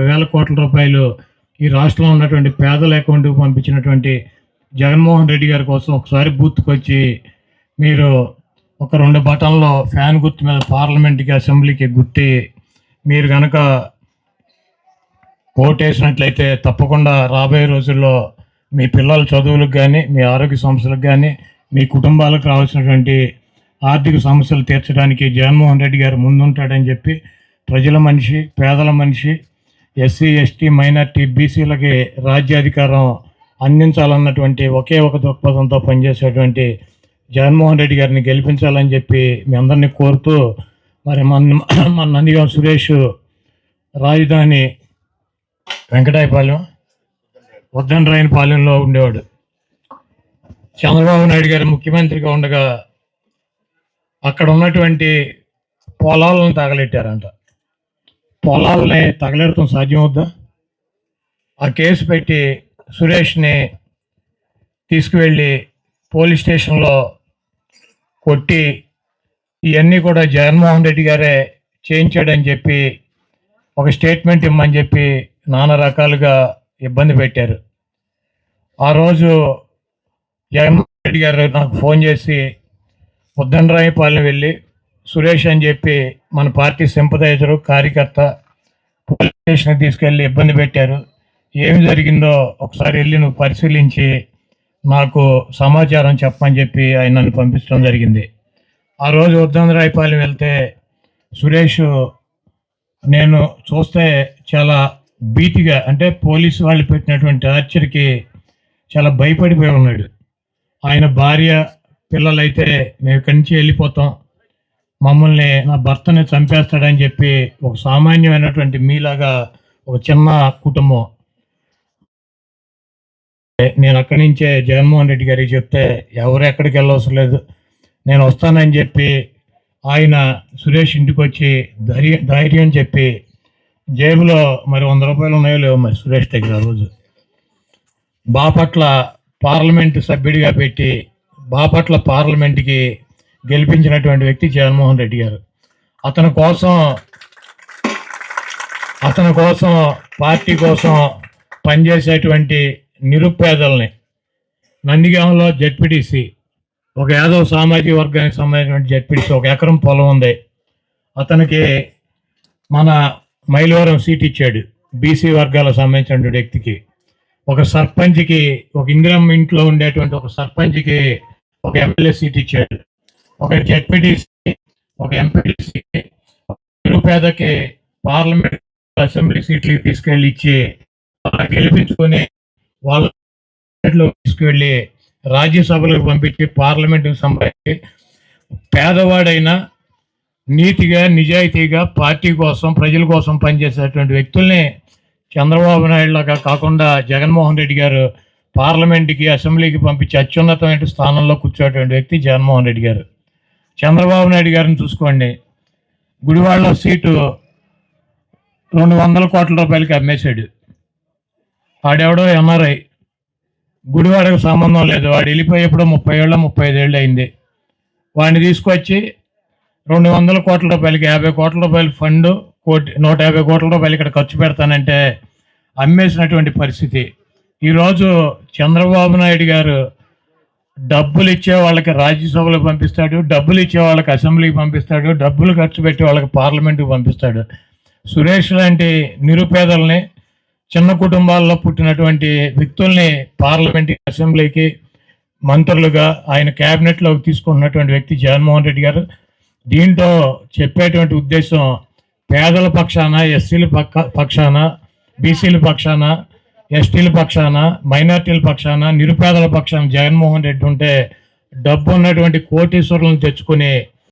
వేల కోట్ల రూపాయలు ఈ రాష్ట్రంలో ఉన్నటువంటి పేదల అకౌంట్కి పంపించినటువంటి జగన్మోహన్ రెడ్డి గారి కోసం ఒకసారి బూత్కి వచ్చి మీరు ఒక రెండు బటన్లో ఫ్యాన్ గుర్తు మీద పార్లమెంట్కి అసెంబ్లీకి గుర్తి మీరు కనుక ఓటేసినట్లయితే తప్పకుండా రాబోయే రోజుల్లో మీ పిల్లల చదువులకు కానీ మీ ఆరోగ్య సమస్యలకు కానీ మీ కుటుంబాలకు రావాల్సినటువంటి ఆర్థిక సమస్యలు తీర్చడానికి జగన్మోహన్ రెడ్డి గారు ముందుంటాడని చెప్పి ప్రజల మనిషి పేదల మనిషి ఎస్సీ ఎస్టీ మైనార్టీ బీసీలకి రాజ్యాధికారం అందించాలన్నటువంటి ఒకే ఒక దృక్పథంతో పనిచేసేటువంటి జగన్మోహన్ రెడ్డి గారిని గెలిపించాలని చెప్పి మీ అందరినీ కోరుతూ మరి మన మన నందిగాం సురేష్ రాజధాని వెంకటాయపాలెం ఉద్దండరాయనపాలెంలో ఉండేవాడు. చంద్రబాబు నాయుడు గారు ముఖ్యమంత్రిగా ఉండగా అక్కడ ఉన్నటువంటి పొలాలను తగలెట్టారంట. పొలాలని సాధ్యం సాధ్యమవుద్దా ఆ కేసు పెట్టి సురేష్ని తీసుకువెళ్ళి పోలీస్ స్టేషన్లో కొట్టి ఇవన్నీ కూడా జగన్మోహన్ రెడ్డి గారే చేయించాడని చెప్పి ఒక స్టేట్మెంట్ ఇమ్మని చెప్పి నానా రకాలుగా ఇబ్బంది పెట్టారు. ఆ రోజు జగన్మోహన్ రెడ్డి గారు నాకు ఫోన్ చేసి ఉద్దండరాయపాలెం వెళ్ళి సురేష్ అని చెప్పి మన పార్టీ సింపదైజరు కార్యకర్త స్టేషన్కి తీసుకెళ్ళి ఇబ్బంది పెట్టారు. ఏమి జరిగిందో ఒకసారి వెళ్ళి నువ్వు పరిశీలించి నాకు సమాచారం చెప్పని చెప్పి ఆయన నన్ను పంపించడం జరిగింది. ఆ రోజు ఉద్దండరాయపాలెం వెళ్తే సురేష్ నేను చూస్తే చాలా భీతిగా అంటే పోలీసు వాళ్ళు పెట్టినటువంటి టార్చర్కి చాలా భయపడిపోయి ఉన్నాడు. ఆయన భార్య పిల్లలైతే మేము ఇక్కడి నుంచి వెళ్ళిపోతాం. మమ్మల్ని నా భర్తని చంపేస్తాడని చెప్పి ఒక సామాన్యమైనటువంటి మీలాగా ఒక చిన్న కుటుంబం. నేను అక్కడి నుంచే జగన్మోహన్ రెడ్డి గారికి చెప్తే ఎవరు ఎక్కడికి వెళ్ళవసరం లేదు. నేను వస్తానని చెప్పి ఆయన సురేష్ ఇంటికి వచ్చి ధైర్యం ధైర్యం చెప్పి జేబులో మరి వంద రూపాయలు ఉన్నాయో లేవో మరి సురేష్ దగ్గర రోజు. బాపట్ల పార్లమెంటు సభ్యుడిగా పెట్టి బాపట్ల పార్లమెంట్కి గెలిపించినటువంటి వ్యక్తి జగన్మోహన్ రెడ్డి గారు. అతని కోసం అతని కోసం పార్టీ కోసం పనిచేసేటువంటి నిరుపేదల్ని నందిగాంలో జెడ్పీటీసీ ఒక యాదవ సామాజిక వర్గానికి సంబంధించినటువంటి జడ్పిడిసి ఒక ఎకరం పొలం ఉంది. అతనికి మన మైలవరం సీట్ ఇచ్చాడు బీసీ వర్గాలకు సంబంధించిన వ్యక్తికి. ఒక సర్పంచ్కి ఒక ఇందిరమ్మ ఇంట్లో ఉండేటువంటి ఒక సర్పంచ్కి ఒక ఎమ్మెల్యే సీట్ ఇచ్చాడు. ఒక జడ్పీటీసీ ఒక ఎంపీటీసీ నిరుపేదకి పార్లమెంట్ అసెంబ్లీ సీట్లు తీసుకెళ్ళి ఇచ్చి వాళ్ళని గెలిపించుకొని వాళ్ళ తీసుకువెళ్ళి రాజ్యసభలకు పంపించి పార్లమెంట్కి సంబంధించి పేదవాడైనా నీతిగా నిజాయితీగా పార్టీ కోసం ప్రజల కోసం పనిచేసేటువంటి వ్యక్తుల్ని చంద్రబాబు నాయుడు లాగా కాకుండా జగన్మోహన్ రెడ్డి గారు పార్లమెంట్కి అసెంబ్లీకి పంపించి అత్యున్నతమైన స్థానంలో కూర్చోటువంటి వ్యక్తి జగన్మోహన్ రెడ్డి గారు. చంద్రబాబు నాయుడు గారిని చూసుకోండి. గుడివాడలో సీటు రెండు వందల కోట్ల రూపాయలకి అమ్మేశాడు. వాడెవడో ఎంఆర్ఐ. గుడివాడకు సంబంధం లేదు. వాడు వెళ్ళిపోయేప్పుడు ముప్పై ఏళ్ళ ముప్పై ఐదేళ్ళు అయింది. వాడిని తీసుకొచ్చి రెండు వందల కోట్ల రూపాయలకి యాభై కోట్ల రూపాయల ఫండ్ కోటి నూట యాభై కోట్ల రూపాయలు ఇక్కడ ఖర్చు పెడతానంటే అమ్మేసినటువంటి పరిస్థితి. ఈరోజు చంద్రబాబు నాయుడు గారు డబ్బులు ఇచ్చే వాళ్ళకి రాజ్యసభలకు పంపిస్తాడు డబ్బులు ఇచ్చే వాళ్ళకి అసెంబ్లీకి పంపిస్తాడు డబ్బులు ఖర్చు పెట్టే వాళ్ళకి పార్లమెంటుకి పంపిస్తాడు. సురేష్ లాంటి నిరుపేదల్ని చిన్న కుటుంబాల్లో పుట్టినటువంటి వ్యక్తుల్ని పార్లమెంట్ అసెంబ్లీకి మంత్రులుగా ఆయన క్యాబినెట్లోకి తీసుకున్నటువంటి వ్యక్తి జగన్మోహన్ రెడ్డి గారు. దీంట్లో చెప్పేటువంటి ఉద్దేశం పేదల పక్షాన ఎస్సీల పక్క పక్షాన బీసీల పక్షాన ఎస్టీల పక్షాన మైనార్టీల పక్షాన నిరుపేదల పక్షాన జగన్మోహన్ రెడ్డి ఉంటే డబ్బు ఉన్నటువంటి కోటీశ్వరులను తెచ్చుకొని